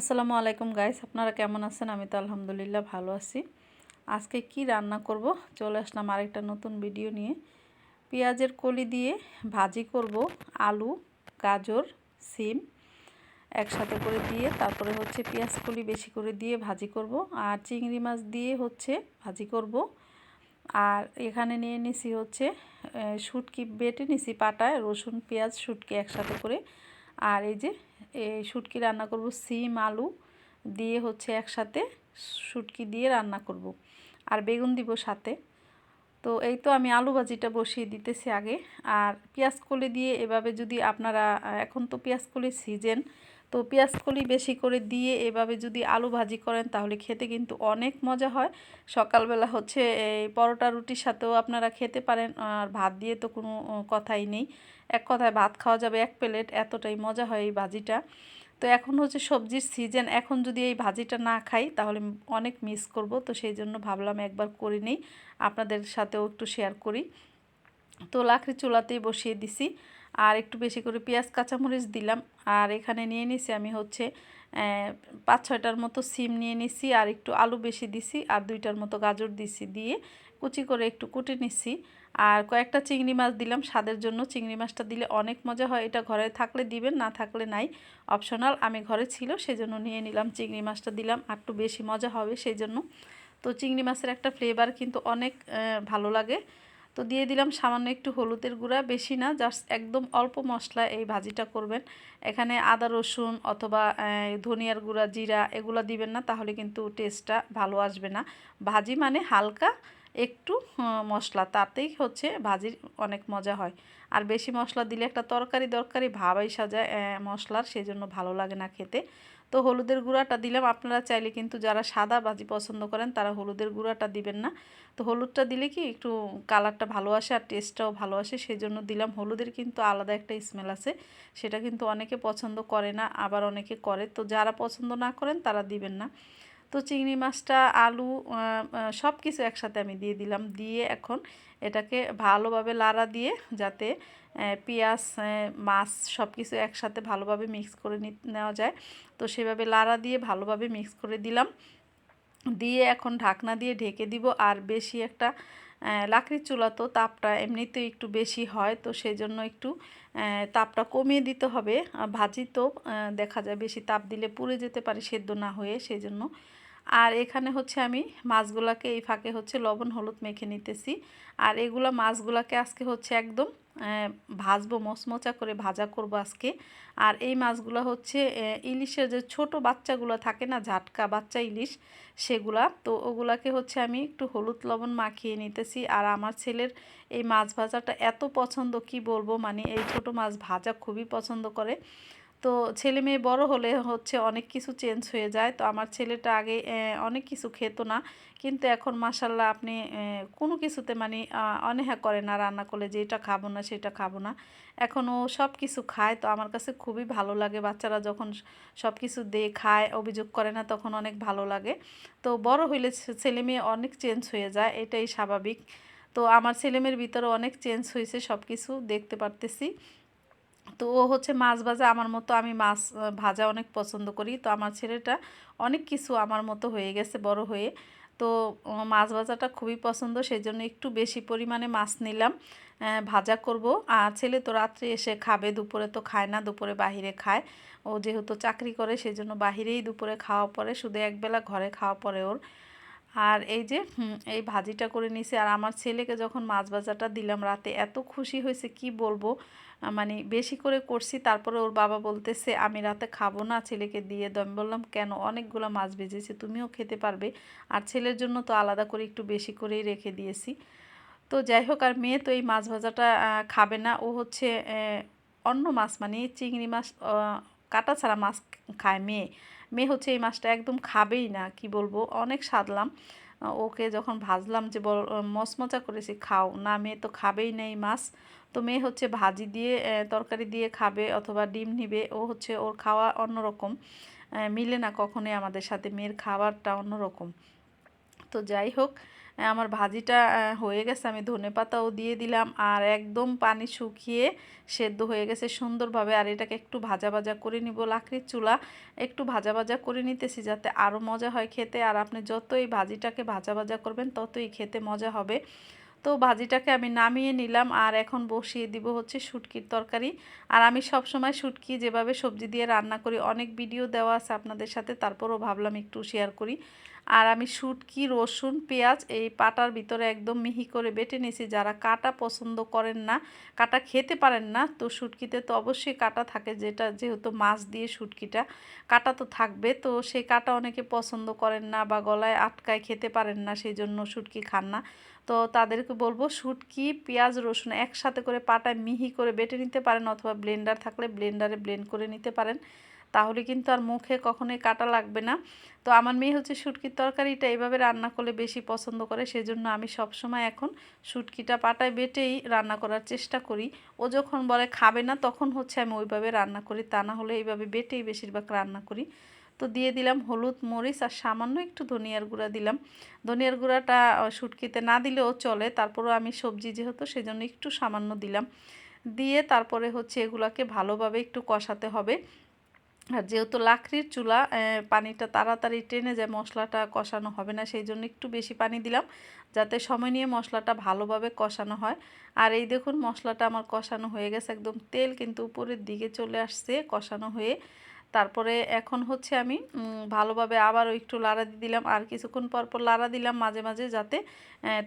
আসসালামু আলাইকুম গাইস, আপনারা কেমন আছেন? আমি তো আলহামদুলিল্লাহ ভালো আছি। আজকে কি রান্না করব? চলে আসলাম আরেকটা নতুন ভিডিও নিয়ে। পেঁয়াজের কলি দিয়ে ভাজি করব, আলু, গাজর, সিম একসাথে করে দিয়ে তারপরে হচ্ছে পেঁয়াজ কলি বেশি করে দিয়ে ভাজি করব। আর চিংড়ি মাছ দিয়ে হচ্ছে ভাজি করব। আর এখানে নিয়ে নিছি হচ্ছে শুটকি বেটে নিছি পাটায়, রসুন, পেঁয়াজ, শুটকি একসাথে করে। আর এই যে এই শুটকি রান্না করব সিম, আলু দিয়ে হচ্ছে একসাথে শুটকি দিয়ে রান্না করব। আর বেগুন দিব সাথে। তো এই তো আমি আলু ভাজিটা বসিয়ে দিতেছি আগে। আর পেঁয়াজ কলি দিয়ে এভাবে যদি আপনারা, এখন তো পেঁয়াজ কলির সিজন, তো পেঁয়াজ কলি বেশি করে দিয়ে এভাবে যদি আলু ভাজি করেন তাহলে খেতে কিন্তু অনেক মজা হয়। সকালবেলা হচ্ছে এই পরোটা রুটির সাথেও আপনারা খেতে পারেন, আর ভাত দিয়ে তো কোনো কথাই নেই। এক কথায় ভাত খাওয়া যাবে এক প্লেট, এতটাই মজা হয় এই ভাজিটা। তো এখন হচ্ছে সবজির সিজন এখন যদি এই ভাজিটা না খাই তাহলে অনেক মিস করব। তো সেই জন্য ভাবলাম একবার করে নিই, আপনাদের সাথেও একটু শেয়ার করি। তো লাকড়ি চুলাতেই বসিয়ে দিছি। আর একটু বেশি করে পেঁয়াজ, কাঁচামরিচ দিলাম। আর এখানে নিয়ে নিছি আমি হচ্ছে পাঁচ ছয়টার মতো সিম নিয়ে নিছি আর একটু আলু বেশি দিছি আর দুইটার মতো গাজর দিছি দিয়ে কুচি করে একটু কুটে নিছি। আর কয়েকটা চিংড়ি মাছ দিলাম স্বাদের জন্য। চিংড়ি মাছটা দিলে অনেক মজা হয়। এটা ঘরে থাকলে দিবেন, না থাকলে নাই। অপশনাল, আমি ঘরে ছিল সেই জন্য নিয়ে নিলাম। চিংড়ি মাছটা দিলাম, আর একটু বেশি মজা হবে সেই জন্য তো চিংড়ি মাছের একটা ফ্লেভার কিন্তু অনেক ভালো লাগে। তো দিয়ে দিলাম সামান্য একটু হলুদের গুঁড়া, বেশি না জাস্ট একদম অল্প মশলা এই ভাজিটা করবেন। এখানে আদা, রসুন অথবা ধনিয়ার গুঁড়া, জিরা এগুলো দিবেন না, তাহলে কিন্তু টেস্টটা ভালো আসবে না। ভাজি মানে হালকা একটু মশলা, তাতেই হচ্ছে ভাজির অনেক মজা হয়। আর বেশি মশলা দিলে একটা তরকারি দরকারি ভাবাই সাজায় মশলার সেই জন্য ভালো লাগে না খেতে। তো হলুদের গুঁড়াটা দিলাম। আপনারা চাইলে কিন্তু যারা সাদা ভাজি পছন্দ করেন, তারা হলুদের গুঁড়াটা দিবেন না। তো হলুদটা দিলে কি একটু কালারটা ভালো আসে আর টেস্টটাও ভালো আসে সেই জন্য দিলাম। হলুদের কিন্তু আলাদা একটা স্মেল আছে, সেটা কিন্তু অনেকে পছন্দ করে না, আবার অনেকে করে। তো যারা পছন্দ না করেন, তারা দিবেন না। তো চিংড়ি মাছটা, আলু সব কিছু একসাথে আমি দিয়ে দিলাম। দিয়ে এখন এটাকে ভালোভাবে লাড়া দিয়ে যাতে পেঁয়াজ মাছ সব কিছু একসাথে ভালোভাবে মিক্স করে নেওয়া যায়। তো সেভাবে লাড়া দিয়ে ভালোভাবে মিক্স করে দিলাম। দিয়ে এখন ঢাকনা দিয়ে ঢেকে দিব। আর বেশি একটা লাকড়ির চুলা তো তাপটা এমনিতেই একটু বেশি হয়। তো সেই জন্য একটু তাপটা কমিয়ে দিতে হবে। ভাজি তো দেখা যায় বেশি তাপ দিলে পুড়ে যেতে পারে, সেদ্ধ না হয়ে। সেই জন্য আর এখানে হচ্ছে আমি মাছগুলাকে এই ফাঁকে হচ্ছে লবণ, হলুদ মেখে নিতেছি। আর এগুলো মাছগুলাকে আজকে হচ্ছে একদম ভাজবো, মচমচা করে ভাজা করব আজকে। আর এই মাছগুলো হচ্ছে ইলিশের যে ছোট বাচ্চাগুলো থাকে না, ঝাটকা বাচ্চা ইলিশ, সেগুলা, তো ওগুলাকে হচ্ছে আমি একটু হলুদ লবণ মাখিয়ে নিতেছি। আর আমার ছেলের এই মাছ ভাজাটা এত পছন্দ, কি বলব মানে এই ছোট মাছ ভাজা খুবই পছন্দ করে। তো ছেলে মেয়ে বড় হলে হচ্ছে অনেক কিছু চেঞ্জ হয়ে যায়। তো আমার ছেলেটা আগে অনেক কিছু খেত না। কিন্তু এখন মাসাল্লাহ আপনি কোনো কিছুতে মানে অনেহা করে না রান্না করলে যে এটা খাব না, সেটা খাব না। এখন ও সব কিছু খায়। তো আমার কাছে খুবই ভালো লাগে। বাচ্চারা যখন সব কিছু দিয়ে খায়, অভিযোগ করে না, তখন অনেক ভালো লাগে। তো বড় হইলে ছেলে মেয়ে অনেক চেঞ্জ হয়ে যায়। এটাই স্বাভাবিক। তো আমার ছেলেমেয়ের ভিতরে অনেক চেঞ্জ হয়েছে সব কিছু দেখতে পারতেছি। তো ও হচ্ছে মাছ ভাজা আমার মতো, আমি মাছ ভাজা অনেক পছন্দ করি। তো আমার ছেলেটা অনেক কিছু আমার মতো হয়ে গেছে বড় হয়ে। তো মাছ ভাজাটা খুবই পছন্দ সেই জন্য একটু বেশি পরিমাণে মাছ নিলাম। ভাজা করব। আর ছেলে তো রাত্রে এসে খাবে, দুপুরে তো খায় না, দুপুরে বাহিরে খায়। ও যেহেতু চাকরি করে সেই জন্য বাহিরেই দুপুরে খাওয়া পরে, শুধু একবেলা ঘরে খাওয়া পরে ওর। আর এই যে এই ভাজিটা করে নিছি। আর আমার ছেলেকে যখন মাছ ভাজাটা দিলাম রাতে এত খুশি হয়েছে কি বলব? মানে বেশি করে করছি তারপরে ওর বাবা বলতেছে আমি রাতে খাব না ছেলেকে দিয়ে আমি বললাম কেন? অনেকগুলো মাছ ভেজেছি তুমিও খেতে পারবে। আর ছেলের জন্য তো আলাদা করে একটু বেশি করেই রেখে দিয়েছি। তো যাই হোক আর মেয়ে তো এই মাছ ভাজাটা খাবে না। ও হচ্ছে অন্য মাছ মানে চিংড়ি মাছ কাটা ছাড়া মাছ খায় মেয়ে। মেয়ে হচ্ছে এই মাছটা একদম খাবেই না, কি বলব? অনেক সাদলাম। ওকে যখন ভাজলাম যে, বল মচমচা করেছি, খাও। না, মেয়ে তো খাবেই না এই মাছ। তো মেয়ে হচ্ছে ভাজি দিয়ে তরকারি দিয়ে খাবে অথবা ডিম নিবে। ও হচ্ছে, ওর খাওয়া অন্যরকম। মিলে না কখনোই আমাদের সাথে। মেয়ের খাবারটা অন্যরকম। তো যাই হোক আমার ভাজিটা হয়ে গেছে, আমি ধনে পাতাও দিয়ে দিলাম আর একদম পানি শুকিয়ে সেদ্ধ হয়ে গেছে সুন্দরভাবে। আর এটাকে একটু ভাজা ভাজা করে নিব, লাকড়ির চুলা। একটু ভাজা ভাজা করে নিতেছি যাতে আরও মজা হয় খেতে। আর আপনি যতই ভাজিটাকে ভাজা ভাজা করবেন, ততই খেতে মজা হবে। তো ভাজিটাকে আমি নামিয়ে নিলাম আর এখন বসিয়ে দিব হচ্ছে শুটকির তরকারি। আর আমি সব সময় শুটকি যেভাবে সবজি দিয়ে রান্না করি, অনেক ভিডিও দেওয়া আছে আপনাদের সাথে, তারপরও ভাবলাম একটু শেয়ার করি। আর আমি শুটকি, রসুন, পেঁয়াজ এই পাটার ভিতরে একদম মিহি করে বেটে নিয়েছি। যারা কাটা পছন্দ করেন না, কাটা খেতে পারেন না, তো শুটকিতে তো অবশ্যই কাটা থাকে, যেটা যেহেতু মাছ দিয়ে শুটকিটা, কাটা তো থাকবে। তো সেই কাটা অনেকে পছন্দ করেন না বা গলায় আটকায় খেতে পারেন না, সেই জন্য শুটকি খান না। তো তাদেরকে বলব, শুটকি, পেঁয়াজ, রসুন একসাথে করে পাটায় মিহি করে বেটে নিতে পারেন, অথবা ব্লেন্ডার থাকলে ব্লেন্ডারে ব্লেন্ড করে নিতে পারেন। তাহলে কিন্তু আর মুখে কখনোই কাটা লাগবে না। তো আমার মেয়ে হচ্ছে শুটকির তরকারিটা এইভাবে রান্না করলে বেশি পছন্দ করে, সেজন্য আমি সবসময় এখন শুটকিটা পাটায় বেটেই রান্না করার চেষ্টা করি। ও যখন বলে খাবে না, তখন হচ্ছে আমি ওইভাবে রান্না করি, তা না হলে এইভাবে বেটেই বেশিরভাগ রান্না করি। তো দিয়ে দিলাম হলুদ, মরিচ আর সামান্য একটু ধনিয়ার গুঁড়া দিলাম। ধনিয়ার গুঁড়াটা শুটকিতে না দিলেও চলে, তারপরও আমি সবজি যেহেতু সেজন্য একটু সামান্য দিলাম। দিয়ে তারপরে হচ্ছে এগুলাকে ভালোভাবে একটু কষাতে হবে। আর যেহেতু লাকড়ির চুলা পানিটা তাড়াতাড়ি টেনে যায়, মশলাটা কষানো হবে না, সেই জন্য একটু বেশি পানি দিলাম, যাতে সময় নিয়ে মশলাটা ভালোভাবে কষানো হয়। আর এই দেখুন, মশলাটা আমার কষানো হয়ে গেছে, একদম তেল কিন্তু উপরের দিকে চলে আসছে কষানো হয়ে। তারপরে এখন হচ্ছে আমি ভালোভাবে আবারও একটু লাড়া দিয়ে দিলাম। আর কিছুক্ষণ পর পর লাড়া দিলাম মাঝে মাঝে যাতে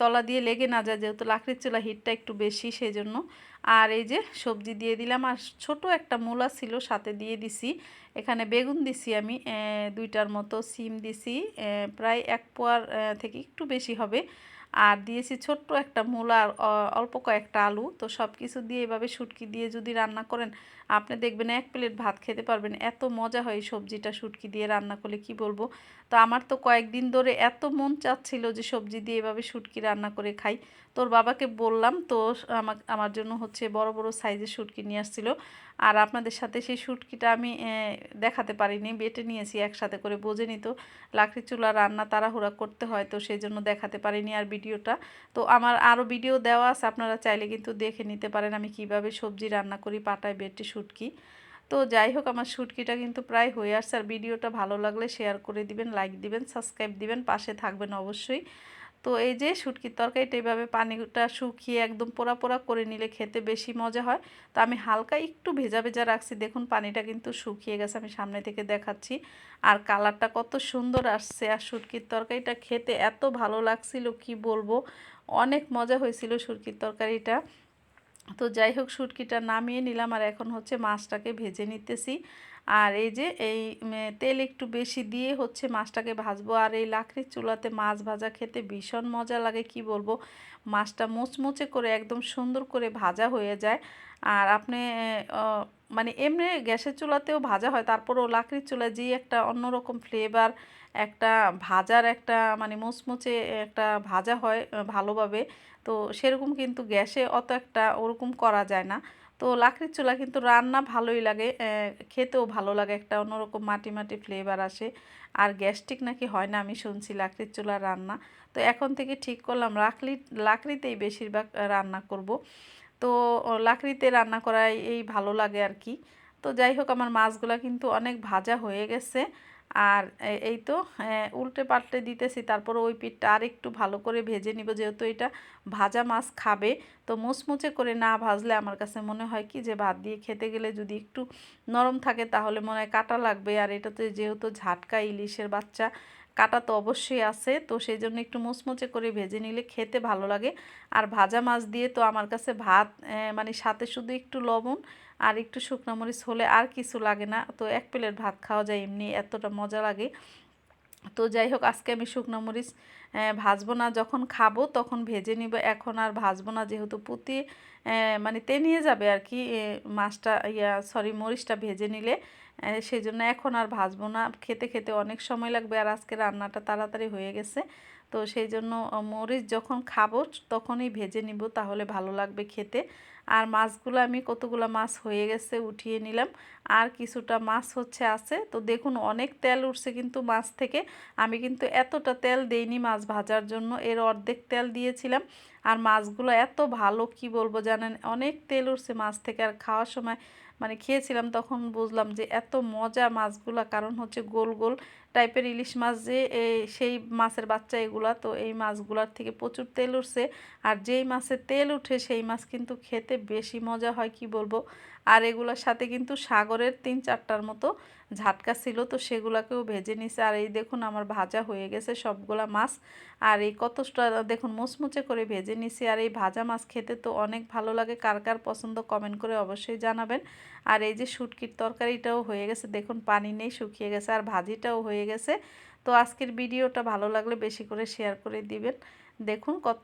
তলা দিয়ে লেগে না যায়, যেহেতু লাকড়ির চুলা হিটটা একটু বেশি সেই জন্য আর এই যে সবজি দিয়ে দিলাম, আর ছোট একটা মূলা ছিল, সাথে দিয়ে দিছি। এখানে বেগুন দিছি আমি দুইটার মতো, সিম দিছি প্রায় এক পোয়ার থেকে একটু বেশি হবে। আর দিয়েছি ছোট্ট একটা মূলা আর অল্প কয়েকটা আলু। তো সব কিছু দিয়ে এভাবে শুটকি দিয়ে যদি রান্না করেন, আপনি দেখবেন এক প্লেট ভাত খেতে পারবেন। এত মজা হয় সবজিটা শুটকি দিয়ে রান্না করলে, কি বলব? তো আমার তো কয়েকদিন ধরে এত মন চাচ্ছিল যে সবজি দিয়ে এভাবে শুটকি রান্না করে খাই। তোর বাবাকে বললাম, তো আমার জন্য হচ্ছে বড় বড় সাইজের শুটকি নিয়ে আসছিল। আর আপনাদের সাথে সেই শুটকিটা আমি দেখাতে পারিনি। বেটে নিয়েছি একসাথে করে, বোঝে নিত লাকড়ি চুলা রান্না তাড়াহুড়া করতে হয় তো সেই জন্য দেখাতে পারিনি আর ভিডিওটা। তো আমার আরও ভিডিও দেওয়া আছে, আপনারা চাইলে কিন্তু দেখে নিতে পারেন আমি কীভাবে সবজি রান্না করি, পাটায় বেটে শুটকি। তো যাই হোক, আমার শুটকিটা কিন্তু প্রায় হয়ে আসছে। আর ভিডিওটা ভালো লাগলে শেয়ার করে দিবেন লাইক দিবেন সাবস্ক্রাইব দিবেন, পাশে থাকবেন অবশ্যই। তো এই যে শুটকির তরকারিটা এইভাবে পানিটা শুকিয়ে একদম পোড়া পোড়া করে নিলে খেতে বেশি মজা হয়। তো আমি হালকা একটু ভেজা ভেজা রাখছি। দেখুন পানিটা কিন্তু শুকিয়ে গেছে, আমি সামনে থেকে দেখাচ্ছি। আর কালারটা কত সুন্দর আসছে। আর শুটকির তরকারিটা খেতে এত ভালো লাগছিল, কি বলব? অনেক মজা হয়েছিল শুটকির তরকারিটা। তো যাই হোক, শুটকিটা নামিয়ে নিলাম আর এখন হচ্ছে মাছটাকে ভেজে নিতেছি। আর এই যে এই তেল একটু বেশি দিয়ে হচ্ছে মাছটাকে ভাজবো। আর এই লাকড়ির চুলাতে মাছ ভাজা খেতে ভীষণ মজা লাগে, কি বলব? মাছটা মুচমুচে করে একদম সুন্দর করে ভাজা হয়ে যায়। আর আপনি মানে এমনি গ্যাসের চুলাতেও ভাজা হয়, তারপরেও লাকড়ির চুলায় যে একটা অন্যরকম ফ্লেভার একটা ভাজার একটা মানে মুচমুচে একটা ভাজা হয় ভালোভাবে। তো সেরকম কিন্তু গ্যাসে অত একটা ওরকম করা যায় না। তো লাকড়ির চুলা কিন্তু রান্না ভালোই লাগে খেতেও ভালো লাগে, একটা অন্যরকম মাটি মাটি ফ্লেভার আসে। আর গ্যাস্ট্রিক নাকি হয় না, আমি শুনছি লাকড়ির চুলার রান্না। তো এখন থেকে ঠিক করলাম লাকড়ি লাকড়িতেই বেশিরভাগ রান্না করব। তো লাকড়িতে রান্না করাই এই ভালো লাগে আর কি। তো যাই হোক, আমার মাছগুলো কিন্তু অনেক ভাজা হয়ে গেছে। আর এই তো উল্টে পাল্টে দিতেছি, তারপর ওই পিঠটা আর একটু ভালো করে ভেজে নিব, যেহেতু এটা ভাজা মাছ খাবে, তো মুচমুচে করে না ভাজলে আমার কাছে মনে হয় কি যে ভাত দিয়ে খেতে গেলে যদি একটু নরম থাকে তাহলে মনে হয় কাটা লাগবে, আর এটাতে যেহেতু ঝাটকা ইলিশের বাচ্চা, কাটা তো অবশ্যই আছে, তো সেই জন্য একটু মুচমুচে করে ভেজে নিলে খেতে ভালো লাগে। আর ভাজা মাছ দিয়ে তো আমার কাছে ভাত মানে সাথে শুধু একটু লবণ আর একটু শুকনো মরিচ হলে আর কিছু লাগে না। তো এক প্লেট ভাত খাওয়া যায় এমনি, এতটা মজা লাগে। তো যাই হোক, আজকে আমি শুকনো মরিচ ভাজবো না। যখন খাব তখন ভেজে নিব। এখন আর ভাজবো না, যেহেতু পুঁতি মানে নিয়ে যাবে আর কি। মাছটা, ইয়া সরি মরিচটা ভেজে নিলে সেই জন্য এখন আর ভাজবো না। খেতে খেতে অনেক সময় লাগবে আর আজকে রান্নাটা তাড়াতাড়ি হয়ে গেছে। তো সেই জন্য মরিচ যখন খাব তখনই ভেজে নিব, তাহলে ভালো লাগবে খেতে। আর মাছগুলো আমি কতগুলো মাছ হয়ে গেছে উঠিয়ে নিলাম। আর কিছুটা মাছ হচ্ছে আছে। তো দেখুন, অনেক তেল উঠছে কিন্তু মাছ থেকে। আমি কিন্তু এতটা তেল দেইনি মাছ ভাজার জন্য, এর অর্ধেক তেল দিয়েছিলাম। আর মাছগুলো এত ভালো, কি বলব জানেন? অনেক তেল উঠছে মাছ থেকে। আর খাওয়ার সময় মানে খেয়েছিলাম তখন বুঝলাম যে এত মজা মাছগুলা, কারণ হচ্ছে গোল গোল টাইপের ইলিশ মাছ যে সেই মাছের বাচ্চা এগুলা। তো এই মাছগুলার থেকে প্রচুর তেল উঠছে। আর যেই মাছে তেল উঠে, সেই মাছ কিন্তু খেতে বেশি মজা হয়, কি বলব? আর এগুলোর সাথে কিন্তু সাগরের তিন চারটার মতো ঝাটকা ছিল, তো সেগুলোকেও ভেজে নিছে। আর এই দেখুন আমার ভাজা হয়ে গেছে সবগুলা মাছ। আর এই কতটা, দেখুন মুচমুচে করে ভেজে নিছি। আর এই ভাজা মাছ খেতে তো অনেক ভালো লাগে। কার কার পছন্দ কমেন্ট করে অবশ্যই জানাবেন। আর এই যে শুটকির তরকারিটাও হয়ে গেছে। দেখুন পানি নেই, শুকিয়ে গেছে। আর ভাজিটাও হয়ে গেছে। তো আজকের ভিডিওটা ভালো লাগলে বেশি করে শেয়ার করে দিবেন। দেখুন কত